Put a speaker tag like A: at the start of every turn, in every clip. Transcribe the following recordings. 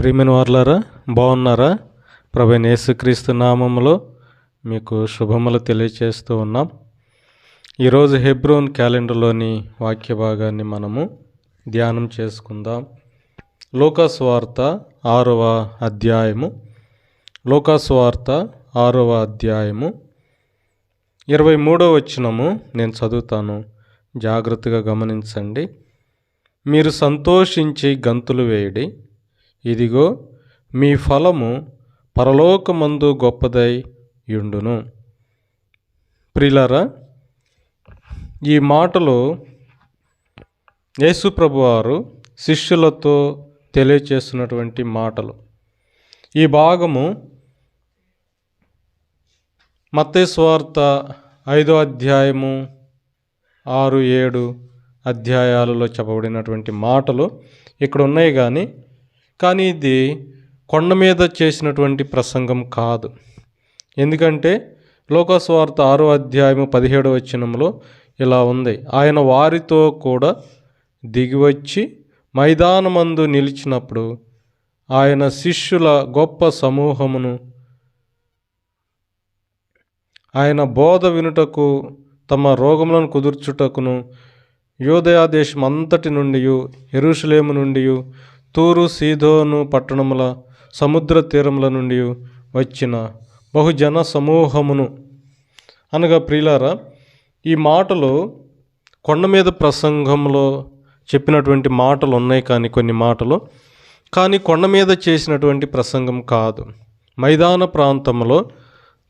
A: ప్రియమైన వార్లారా బాగున్నారా? ప్రభు యేసుక్రీస్తు నామములో మీకు శుభములు తెలియచేస్తూ ఉన్నాం. ఈరోజు హెబ్రోన్ క్యాలెండర్లోని వాక్య భాగాన్ని మనము ధ్యానం చేసుకుందాం. లోకాస్ వార్త ఆరవ అధ్యాయము. లోకాస్ వార్త ఆరవ అధ్యాయము. ఇరవై మూడో వచనము నేను చదువుతాను. జాగ్రత్తగా గమనించండి. మీరు సంతోషించి గంతులు వేయడి ఇదిగో మీ ఫలము పరలోకమందు గొప్పదై యుండును. ప్రిలరా ఈ మాటలు యేసుప్రభు వారు శిష్యులతో తెలియచేస్తున్నటువంటి మాటలు. ఈ భాగము మత్తేశ్వార్త ఐదో అధ్యాయము ఆరు ఏడు అధ్యాయాలలో చెప్పబడినటువంటి మాటలు. ఇక్కడ ఉన్నాయి కానీ కానీ ఇది కొండ మీద చేసినటువంటి ప్రసంగం కాదు. ఎందుకంటే లోకస్వార్త ఆరో అధ్యాయము పదిహేడు వచనంలో ఇలా ఉంది. ఆయన వారితో కూడా దిగివచ్చి మైదానమందు నిలిచినప్పుడు ఆయన శిష్యుల గొప్ప సమూహమును ఆయన బోధ వినుటకు తమ రోగములను కుదుర్చుటకును యోదయాదేశం అంతటి నుండి ఎరుషులేము నుండి తూరు సీదోను పట్టణముల సముద్ర తీరముల నుండి వచ్చిన బహుజన సమూహమును. అనగా ప్రియులారా ఈ మాటలు కొండ మీద ప్రసంగంలో చెప్పినటువంటి మాటలు ఉన్నాయి కానీ కొన్ని మాటలు కానీ కొండ మీద చేసినటువంటి ప్రసంగం కాదు. మైదాన ప్రాంతంలో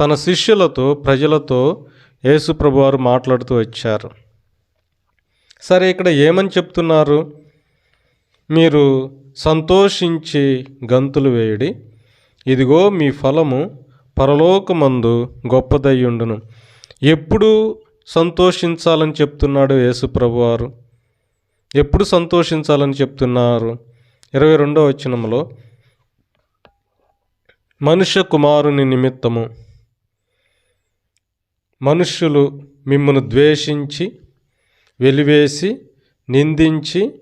A: తన శిష్యులతో ప్రజలతో యేసుప్రభు వారు మాట్లాడుతూ వచ్చారు. సరే ఇక్కడ ఏమని చెప్తున్నారు? మీరు సంతోషించి గంతులు వేయుడి. ఇదిగో మీ ఫలము పరలోకమందు గొప్పదయ్యుండును. ఎప్పుడు సంతోషించాలని చెప్తున్నాడు యేసుప్రభు వారు ఎప్పుడు సంతోషించాలని చెప్తున్నారు? ఇరవై రెండవ వచనంలో మనుష్య కుమారుని నిమిత్తము మనుష్యులు మిమ్మను ద్వేషించి వెలివేసి నిందించి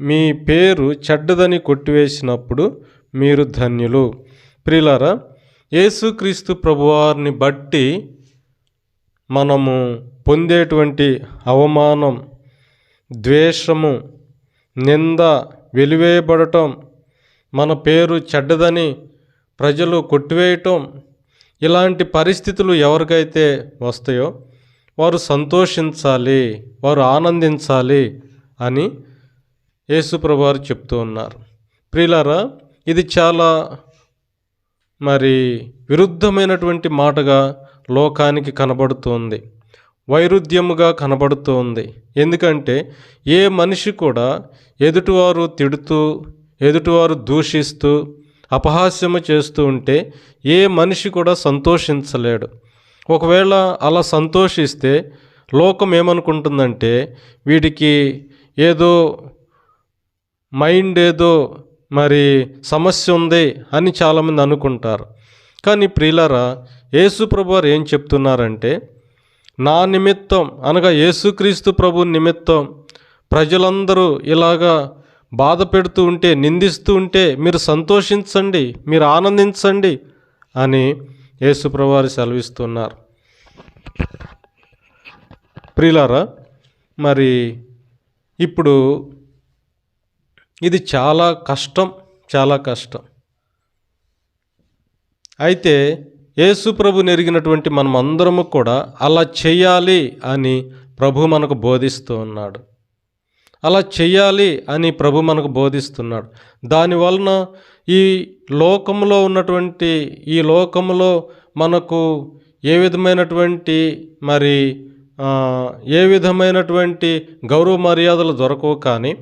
A: మీ పేరు చెడ్డదని కొట్టివేసినప్పుడు మీరు ధన్యులు. ప్రిలరా యేసుక్రీస్తు ప్రభువారిని బట్టి మనము పొందేటువంటి అవమానం ద్వేషము నింద వెలివేయబడటం మన పేరు చెడ్డదని ప్రజలు కొట్టివేయటం ఇలాంటి పరిస్థితులు ఎవరికైతే వస్తాయో వారు సంతోషించాలి వారు ఆనందించాలి అని యేసుప్రభు చెప్తూ ఉన్నారు. ప్రియులారా ఇది చాలా మరి విరుద్ధమైనటువంటి మాటగా లోకానికి కనబడుతోంది వైరుధ్యముగా కనబడుతోంది ఎందుకంటే ఏ మనిషి కూడా ఎదుటివారు తిడుతూ ఎదుటివారు దూషిస్తూ అపహాస్యము చేస్తూ ఉంటే ఏ మనిషి కూడా సంతోషించలేడు. ఒకవేళ అలా సంతోషిస్తే లోకం ఏమనుకుంటుందంటే వీడికి ఏదో మైండ్ ఏదో మరి సమస్య ఉంది అని చాలామంది అనుకుంటారు. కానీ ప్రియులరా యేసుప్రభు వారు ఏం చెప్తున్నారంటే నా నిమిత్తం అనగా యేసుక్రీస్తు ప్రభు నిమిత్తం ప్రజలందరూ ఇలాగా బాధ పెడుతూ ఉంటే నిందిస్తూ ఉంటే మీరు సంతోషించండి మీరు ఆనందించండి అని యేసుప్రభువారు సెలవిస్తున్నారు. ప్రియులారా మరి ఇప్పుడు ఇది చాలా కష్టం చాలా కష్టం. అయితే యేసు ప్రభు నెరిగినటువంటి మనం అందరము కూడా అలా చేయాలి అని ప్రభు మనకు బోధిస్తూ ఉన్నాడు. అలా చెయ్యాలి అని ప్రభు మనకు బోధిస్తున్నాడు. దానివలన ఈ లోకంలో ఉన్నటువంటి ఈ లోకంలో మనకు ఏ విధమైనటువంటి మరి ఏ విధమైనటువంటి గౌరవ మర్యాదలు దొరకవు కానీ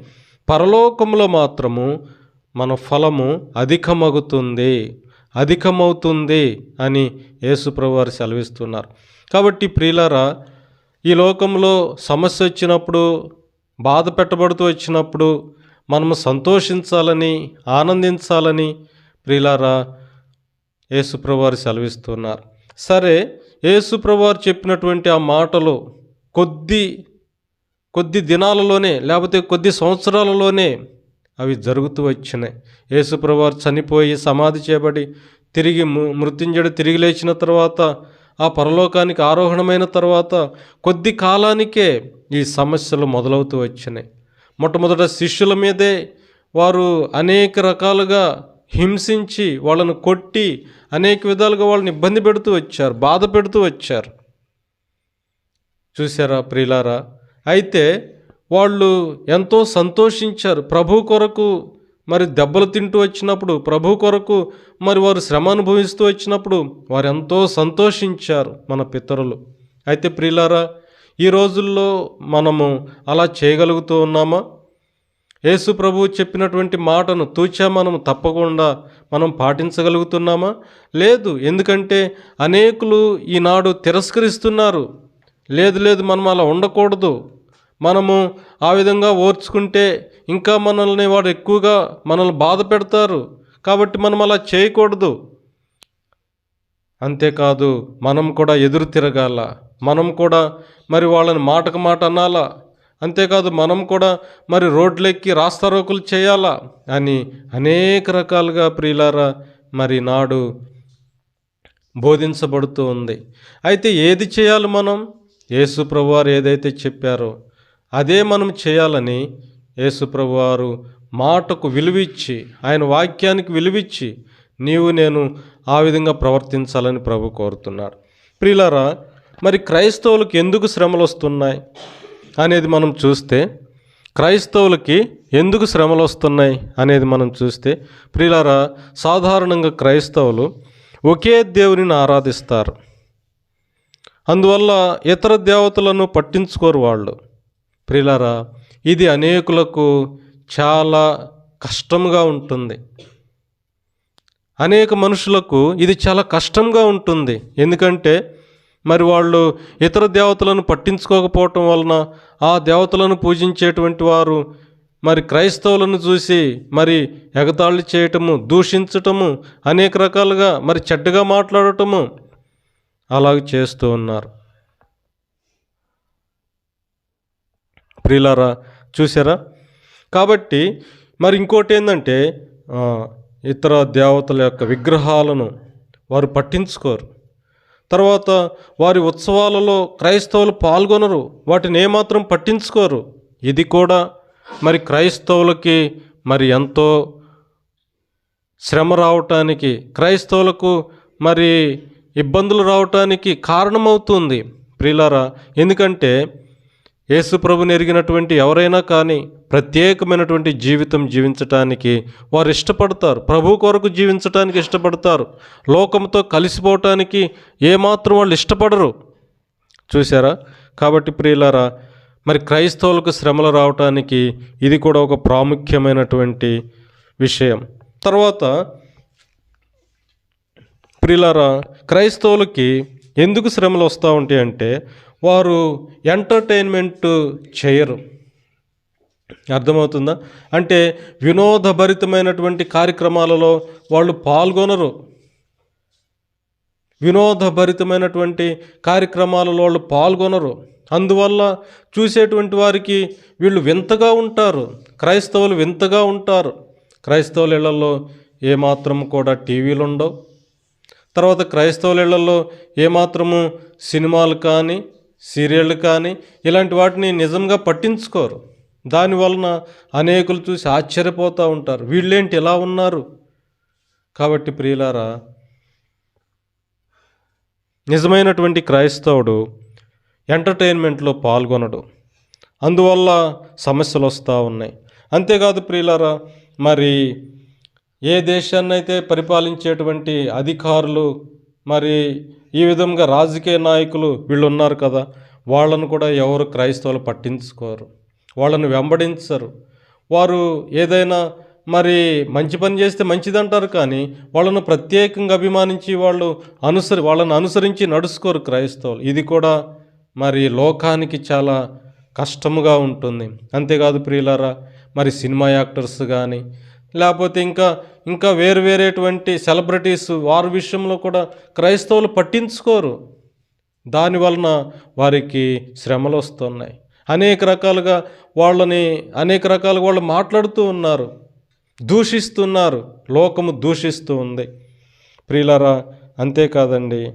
A: పరలోకంలో మాత్రము మన ఫలము అధికమగుతుంది అధికమవుతుంది అని యేసుప్రభు వారు సెలవిస్తున్నారు. కాబట్టి ప్రియులరా ఈ లోకంలో సమస్య వచ్చినప్పుడు బాధ పెట్టబడుతూ వచ్చినప్పుడు మనము సంతోషించాలని ఆనందించాలని ప్రియులారా యేసుప్రభువారు సెలవిస్తున్నారు. సరే యేసుప్రభువారు చెప్పినటువంటి ఆ మాటలు కొద్ది కొద్ది దినాలలోనే లేకపోతే కొద్ది సంవత్సరాలలోనే అవి జరుగుతూ వచ్చినాయి. యేసుప్రభువారు చనిపోయి సమాధి చేయబడి తిరిగి ము- తిరిగి లేచిన తర్వాత ఆ పరలోకానికి ఆరోహణమైన తర్వాత కొద్ది కాలానికే ఈ సమస్యలు మొదలవుతూ వచ్చినాయి. మొట్టమొదట శిష్యుల మీదే వారు అనేక రకాలుగా హింసించి వాళ్ళను కొట్టి అనేక విధాలుగా వాళ్ళని ఇబ్బంది పెడుతూ వచ్చారు బాధ పెడుతూ వచ్చారు. చూసారా ప్రియులారా? అయితే వాళ్ళు ఎంతో సంతోషించారు. ప్రభు కొరకు మరి దెబ్బలు తింటూ వచ్చినప్పుడు ప్రభు కొరకు మరి వారు శ్రమ అనుభవిస్తూ వచ్చినప్పుడు వారు ఎంతో సంతోషించారు మన పితరులు. అయితే ప్రియులారా ఈ రోజుల్లో మనము అలా చేయగలుగుతూ ఉన్నామా? యేసు ప్రభు చెప్పినటువంటి మాటను తూచా మనం తప్పకుండా మనం పాటించగలుగుతున్నామా? లేదు ఎందుకంటే అనేకులు ఈనాడు తిరస్కరిస్తున్నారు. లేదు లేదు మనం అలా ఉండకూడదు. మనము ఆ విధంగా ఓర్చుకుంటే ఇంకా మనల్ని వాడు ఎక్కువగా మనల్ని బాధ పెడతారు. కాబట్టి మనం అలా చేయకూడదు. అంతేకాదు మనం కూడా ఎదురు తిరగాల. మనం కూడా మరి వాళ్ళని మాటకు మాట అనాలా. అంతేకాదు మనం కూడా మరి రోడ్లెక్కి రాస్తారోకులు చేయాలా అని అనేక రకాలుగా ప్రియులారా మరి నాడు బోధించబడుతూ ఉంది. అయితే ఏది చేయాలి మనం? యేసు ప్రభువారు ఏదైతే చెప్పారో అదే మనం చేయాలని యేసుప్రభు వారు మాటకు విలువిచ్చి ఆయన వాక్యానికి విలువిచ్చి నీవు నేను ఆ విధంగా ప్రవర్తించాలని ప్రభు కోరుతున్నాడు. ప్రియులారా మరి క్రైస్తవులకు ఎందుకు శ్రమలు వస్తున్నాయి అనేది మనం చూస్తే క్రైస్తవులకి ఎందుకు శ్రమలు వస్తున్నాయి అనేది మనం చూస్తే ప్రియులారా సాధారణంగా క్రైస్తవులు ఒకే దేవునిని ఆరాధిస్తారు. అందువల్ల ఇతర దేవతలను పట్టించుకోరు వాళ్ళు. ప్రిలరా ఇది అనేకులకు చాలా కష్టంగా ఉంటుంది. అనేక మనుషులకు ఇది చాలా కష్టంగా ఉంటుంది. ఎందుకంటే మరి వాళ్ళు ఇతర దేవతలను పట్టించుకోకపోవటం వలన ఆ దేవతలను పూజించేటువంటి వారు మరి క్రైస్తవులను చూసి మరి ఎగతాళి చేయటము దూషించటము అనేక రకాలుగా మరి చెడ్డగా మాట్లాడటము అలాగ చేస్తూ ఉన్నారు. ప్రియులారా చూసారా కాబట్టి మరి ఇంకోటి ఏంటంటే ఇతర దేవతల యొక్క విగ్రహాలను వారు పట్టించుకోరు. తర్వాత వారి ఉత్సవాలలో క్రైస్తవులు పాల్గొనరు వాటిని ఏమాత్రం పట్టించుకోరు. ఇది కూడా మరి క్రైస్తవులకి మరి ఎంతో శ్రమ రావటానికి క్రైస్తవులకు మరి ఇబ్బందులు రావటానికి కారణమవుతుంది. ప్రియులారా ఎందుకంటే యేసుప్రభుని ఎరిగినటువంటి ఎవరైనా కానీ ప్రత్యేకమైనటువంటి జీవితం జీవించటానికి వారు ఇష్టపడతారు. ప్రభు కొరకు జీవించటానికి ఇష్టపడతారు. లోకంతో కలిసిపోవటానికి ఏమాత్రం వాళ్ళు ఇష్టపడరు. చూసారా కాబట్టి ప్రియులారా మరి క్రైస్తవులకు శ్రమలు రావటానికి ఇది కూడా ఒక ప్రాముఖ్యమైనటువంటి విషయం. తర్వాత ప్రియులారా క్రైస్తవులకి ఎందుకు శ్రమలు వస్తూ ఉంటాయి అంటే వారు ఎంటర్టైన్మెంట్ చేయరు. అర్థమవుతుందా? అంటే వినోదభరితమైనటువంటి కార్యక్రమాలలో వాళ్ళు పాల్గొనరు. వినోదభరితమైనటువంటి కార్యక్రమాలలో వాళ్ళు పాల్గొనరు. అందువల్ల చూసేటువంటి వారికి వీళ్ళు వింతగా ఉంటారు. క్రైస్తవులు వింతగా ఉంటారు. క్రైస్తవుల ఇళ్ళలో ఏమాత్రం కూడా టీవీలు ఉండవు. తర్వాత క్రైస్తవుల ఇళ్ళలో ఏమాత్రము సినిమాలు కానీ సీరియళ్ళు కానీ ఇలాంటి వాటిని నిజంగా పట్టించుకోరు. దానివలన అనేకులు చూసి ఆశ్చర్యపోతూ ఉంటారు. వీళ్ళేంటి ఎలా ఉన్నారు? కాబట్టి ప్రియులారా నిజమైనటువంటి క్రైస్తవుడు ఎంటర్టైన్మెంట్లో పాల్గొనడు. అందువల్ల సమస్యలు వస్తూ ఉన్నాయి. అంతేకాదు ప్రియులారా మరి ఏ దేశాన్నైతే పరిపాలించేటువంటి అధికారులు మరి ఈ విధంగా రాజకీయ నాయకులు వీళ్ళు ఉన్నారు కదా వాళ్ళను కూడా ఎవరు క్రైస్తవులు పట్టించుకోరు వాళ్ళని వెంబడించరు. వారు ఏదైనా మరి మంచి పని చేస్తే మంచిదంటారు కానీ వాళ్ళను ప్రత్యేకంగా అభిమానించి వాళ్ళు అనుసరి వాళ్ళని అనుసరించి నడుచుకోరు క్రైస్తవులు. ఇది కూడా మరి లోకానికి చాలా కష్టముగా ఉంటుంది. అంతేకాదు ప్రియులారా మరి సినిమా యాక్టర్స్ కానీ లేకపోతే ఇంకా ఇంకా వేరు వేరేటువంటి సెలబ్రిటీస్ వారి విషయంలో కూడా క్రైస్తవులు పట్టించుకోరు. దాని వలన వారికి శ్రమలు వస్తున్నాయి. అనేక రకాలుగా వాళ్ళని అనేక రకాలుగా వాళ్ళు మాట్లాడుతూ ఉన్నారు. దూషిస్తున్నారు. లోకము దూషిస్తూ ఉంది. ప్రియులరా అంతేకాదండి.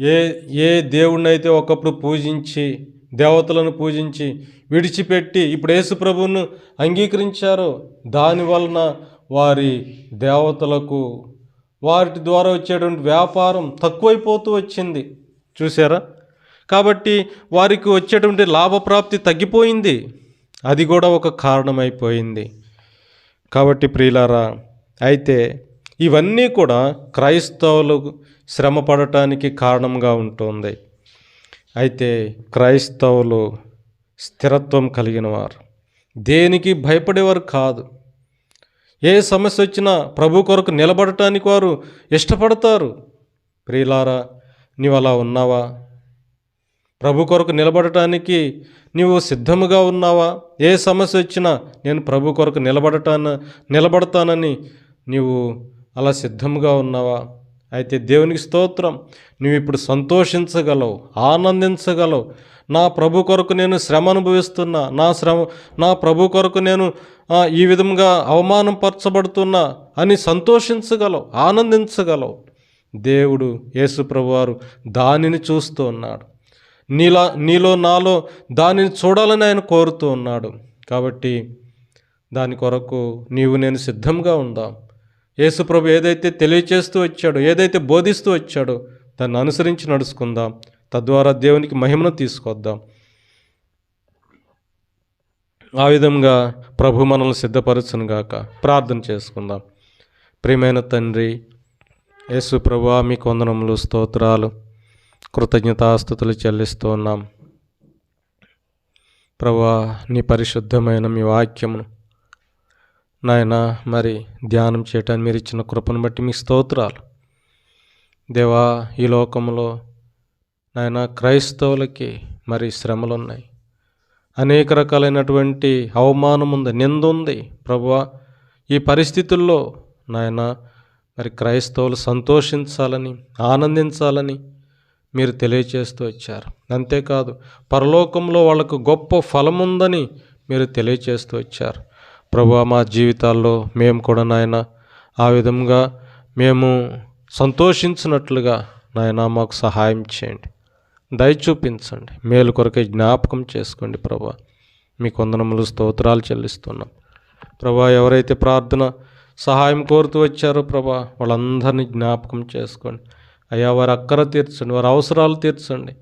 A: ఏ ఏ దేవుణ్ణైతే ఒకప్పుడు పూజించి దేవతలను పూజించి విడిచిపెట్టి ఇప్పుడు యేసుప్రభువును అంగీకరించారో దాని వలన వారి దేవతలకు వాటి ద్వారా వచ్చేటువంటి వ్యాపారం తక్కువైపోతూ వచ్చింది. చూసారా కాబట్టి వారికి వచ్చేటువంటి లాభప్రాప్తి తగ్గిపోయింది. అది కూడా ఒక కారణమైపోయింది. కాబట్టి ప్రియులారా అయితే ఇవన్నీ కూడా క్రైస్తవులు శ్రమ పడటానికి కారణంగా ఉంటుంది. అయితే క్రైస్తవులు స్థిరత్వం కలిగిన వారు దేనికి భయపడేవారు కాదు. ఏ సమస్య వచ్చినా ప్రభు కొరకు నిలబడటానికి వారు ఇష్టపడతారు. ప్రియులారా నీవు అలా ఉన్నావా? ప్రభు కొరకు నిలబడటానికి నీవు సిద్ధముగా ఉన్నావా? ఏ సమస్య వచ్చినా నేను ప్రభు కొరకు నిలబడటాన నిలబడతానని నీవు అలా సిద్ధముగా ఉన్నావా? అయితే దేవునికి స్తోత్రం. నువ్వు ఇప్పుడు సంతోషించగలవు ఆనందించగలవు. నా ప్రభు కొరకు నేను శ్రమ అనుభవిస్తున్నా నా శ్రమ నా ప్రభు కొరకు నేను ఈ విధంగా అవమానం పరచబడుతున్నా అని సంతోషించగలవు ఆనందించగలవు. దేవుడు యేసు ప్రభువారు దానిని చూస్తూ ఉన్నాడు. నీలా నీలో నాలో దానిని చూడాలని ఆయన కోరుతూ ఉన్నాడు. కాబట్టి దాని కొరకు నీవు నేను సిద్ధంగా ఉందాం. యేసుప్రభు ఏదైతే తెలియచేస్తూ వచ్చాడో ఏదైతే బోధిస్తూ వచ్చాడో దాన్ని అనుసరించి నడుచుకుందాం. తద్వారా దేవునికి మహిమను తీసుకొద్దాం. ఆ విధంగా ప్రభు మనల్ని సిద్ధపరచునుగాక ప్రార్థన చేసుకుందాం. ప్రియమైన తండ్రి యేసు ప్రభు మీ కొందనములు స్తోత్రాలు కృతజ్ఞతాస్థుతులు చెల్లిస్తూ ఉన్నాం. ప్రభా నీ పరిశుద్ధమైన మీ వాక్యమును నాయన మరి ధ్యానం చేయటానికి మీరు ఇచ్చిన కృపను బట్టి మీ స్తోత్రాలు. దేవా ఈ లోకంలో నాయన క్రైస్తవులకి మరి శ్రమలు ఉన్నాయి అనేక రకాలైనటువంటి అవమానం ఉంది నింద ఉంది ప్రభువా ఈ పరిస్థితుల్లో నాయన మరి క్రైస్తవులు సంతోషించాలని ఆనందించాలని మీరు తెలియచేస్తూ వచ్చారు. అంతేకాదు పరలోకంలో వాళ్ళకు గొప్ప ఫలం ఉందని మీరు తెలియచేస్తూ వచ్చారు. ప్రభా మా జీవితాల్లో మేము కూడా నాయన ఆ విధంగా మేము సంతోషించినట్లుగా నాయన మాకు సహాయం చేయండి. దయ చూపించండి మేలు కొరకే జ్ఞాపకం చేసుకోండి ప్రభా. మీ కొందనములు స్తోత్రాలు చెల్లిస్తున్నాం. ప్రభా ఎవరైతే ప్రార్థన సహాయం కోరుతూ వచ్చారో ప్రభా వాళ్ళందరినీ జ్ఞాపకం చేసుకోండి. అయ్యా వారి అక్కర తీర్చండి వారి అవసరాలు తీర్చండి.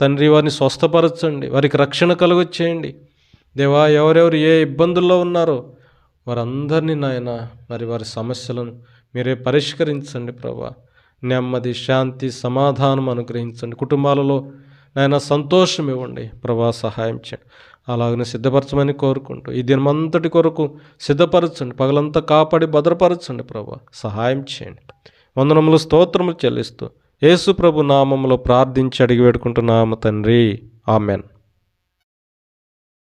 A: తండ్రి వారిని స్వస్థపరచండి వారికి రక్షణ కలుగొచ్చేయండి దేవా ఎవరెవరు ఏ ఇబ్బందుల్లో ఉన్నారో వారందరినీ నాయన మరి వారి సమస్యలను మీరే పరిష్కరించండి ప్రభా. నెమ్మది శాంతి సమాధానం అనుగ్రహించండి. కుటుంబాలలో నాయన సంతోషం ఇవ్వండి. ప్రభా సహాయం చేయండి. అలాగనే సిద్ధపరచమని కోరుకుంటూ ఈ దినమంతటి కొరకు సిద్ధపరచండి. పగలంతా కాపాడి భద్రపరచండి ప్రభా. సహాయం చేయండి. వందనములు స్తోత్రములు చెల్లిస్తూ యేసు ప్రభు నామములో ప్రార్థించి అడిగి వేడుకుంటున్నాము తండ్రి. ఆమెన్.